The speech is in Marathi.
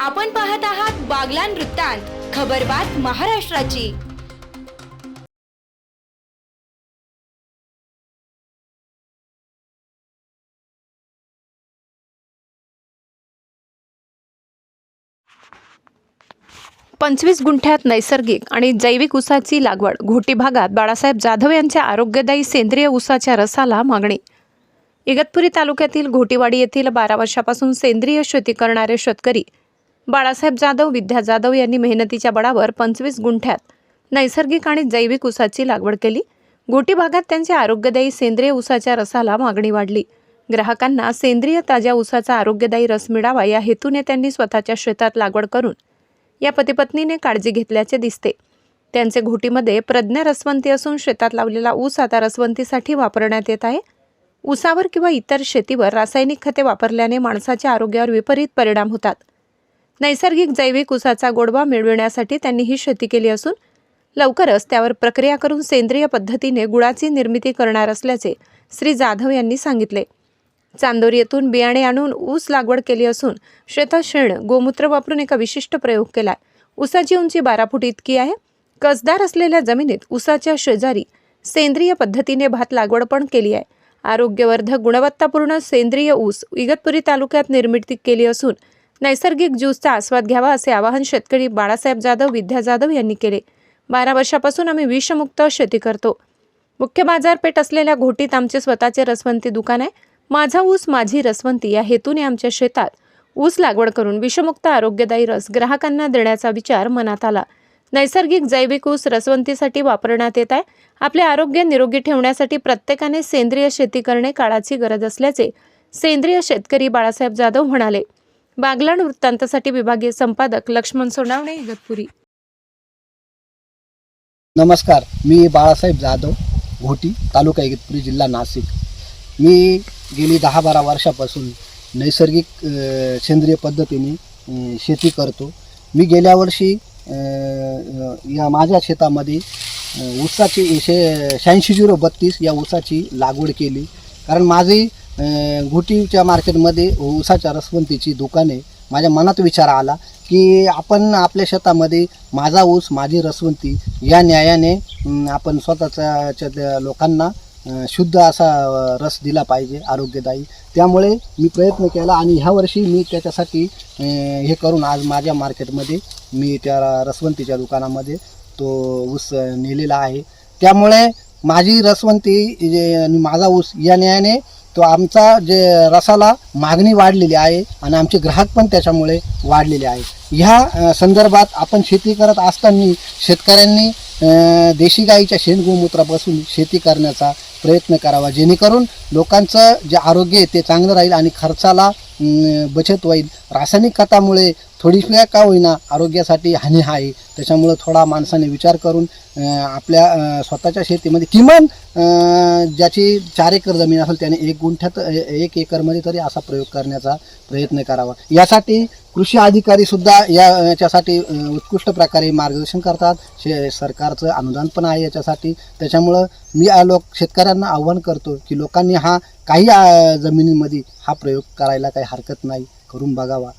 आपण पाहत आहात बागलान वृत्तांत खबरबात महाराष्ट्राची. पंचवीस गुंठ्यात नैसर्गिक आणि जैविक ऊसाची लागवड घोटी भागात बाळासाहेब जाधव यांच्या आरोग्यदायी सेंद्रिय ऊसाच्या रसाला मागणी. इगतपुरी तालुक्यातील घोटीवाडी येथील बारा वर्षापासून सेंद्रिय शेती करणारे शेतकरी बाळासाहेब जाधव विद्या जाधव यांनी मेहनतीच्या बळावर पंचवीस गुंठ्यात नैसर्गिक आणि जैविक ऊसाची लागवड केली. घोटी भागात त्यांच्या आरोग्यदायी सेंद्रिय ऊसाच्या रसाला मागणी वाढली. ग्राहकांना सेंद्रिय ताज्या ऊसाचा आरोग्यदायी रस मिळावा या हेतूने त्यांनी स्वतःच्या शेतात लागवड करून या पतीपत्नीने काळजी घेतल्याचे दिसते. त्यांचे घोटीमध्ये प्रज्ञा रसवंती असून शेतात लावलेला ऊस आता रसवंतीसाठी वापरण्यात येत आहे. ऊसावर किंवा इतर शेतीवर रासायनिक खते वापरल्याने माणसाच्या आरोग्यावर विपरीत परिणाम होतात. नैसर्गिक जैविक ऊसाचा गोडवा मिळविण्यासाठी त्यांनी ही शेती केली असून लवकरच त्यावर प्रक्रिया करून सेंद्रिय पद्धतीने गुळाची निर्मिती करणार असल्याचे श्री जाधव यांनी सांगितले. चांदोरी येथून बियाणे आणून ऊस लागवड केली असून शेतात शेण गोमूत्र वापरून एका विशिष्ट प्रयोग केलाय. ऊसाची उंची बारा फूट इतकी आहे. कसदार असलेल्या जमिनीत ऊसाच्या शेजारी सेंद्रिय पद्धतीने भात लागवड पण केली आहे. आरोग्यवर्धक गुणवत्तापूर्ण सेंद्रिय ऊस इगतपुरी तालुक्यात निर्मिती केली असून नैसर्गिक ज्यूसचा आस्वाद घ्यावा असे आवाहन शेतकरी बाळासाहेब जाधव विद्या जाधव यांनी केले. बारा वर्षापासून आम्ही विषमुक्त शेती करतो. मुख्य बाजारपेठ असलेल्या घोटीत आमचे स्वतःचे रसवंती दुकान आहे. माझा ऊस माझी रसवंती. या हेतूने आमच्या शेतात ऊस लागवड करून विषमुक्त आरोग्यदायी रस ग्राहकांना देण्याचा विचार मनात आला. नैसर्गिक जैविक ऊस रसवंतीसाठी वापरण्यात येत आहे. आपले आरोग्य निरोगी ठेवण्यासाठी प्रत्येकाने सेंद्रिय शेती करणे काळाची गरज असल्याचे सेंद्रिय शेतकरी बाळासाहेब जाधव म्हणाले. बागलाण वृत्तांतासाठी विभागीय संपादक लक्ष्मण सोनावणे इगतपुरी नमस्कार मी बाळासाहेब जाधव घोटी तालुका इगतपुरी जिल्हा नाशिक. मी गेली दहा बारा वर्षापासून नैसर्गिक सेंद्रिय पद्धतीने शेती करतो. मी गेल्या वर्षी या माझ्या शेतामध्ये ऊसाची शे शहाऐंशी झिरो बत्तीस या ऊसाची लागवड केली. कारण माझी घोटीच्या मार्केटमध्ये ऊसाच्या रसवंतीची दुकाने. माझ्या मनात विचार आला की आपण आपल्या शेतामध्ये माझा ऊस माझी रसवंती या न्यायाने आपण स्वतःच्या च्या लोकांना शुद्ध असा रस दिला पाहिजे आरोग्यदायी. त्यामुळे मी प्रयत्न केला आणि ह्या वर्षी मी त्याच्यासाठी हे करून आज माझ्या मार्केटमध्ये मी त्या रसवंतीच्या दुकानामध्ये तो ऊस नेलेला आहे. त्यामुळे माझी रसवंती जे आणि माझा ऊस या न्यायाने तो आमचा जे रसाला मागणी वाढलेली आहे आणि आमचे ग्राहक पण त्याच्यामुळे वाढलेले आहे ह्या संदर्भात आपण शेती करत असताना शेतकऱ्यांनी देशी गाईच्या शेणगोमूत्रापासून शेती करण्याचा प्रयत्न करावा. जेणेकरून लोकांचं जे आरोग्य आहे ते चांगलं राहील आणि खर्चाला बचत होईल. रासायनिक खतामुळे थोडीफार का होईना आरोग्यासाठी हानी आहे. त्याच्यामुळं थोडा माणसाने विचार करून आपल्या स्वतःच्या शेतीमध्ये किमान ज्याची चार एकर जमीन असेल त्याने एक गुंठ्यात एक एकरमध्ये तरी असा प्रयोग करण्याचा प्रयत्न करावा. यासाठी कृषी अधिकारी सुद्धा या याच्यासाठी उत्कृष्ट प्रकारे मार्गदर्शन करतात. शे सरकारचं अनुदान पण आहे याच्यासाठी. त्याच्यामुळं मी लोक शेतकऱ्यांना आव्हान करतो की लोकांनी हा काही जमिनीमध्ये हा प्रयोग करायला काही हरकत नाही. करून बघावा.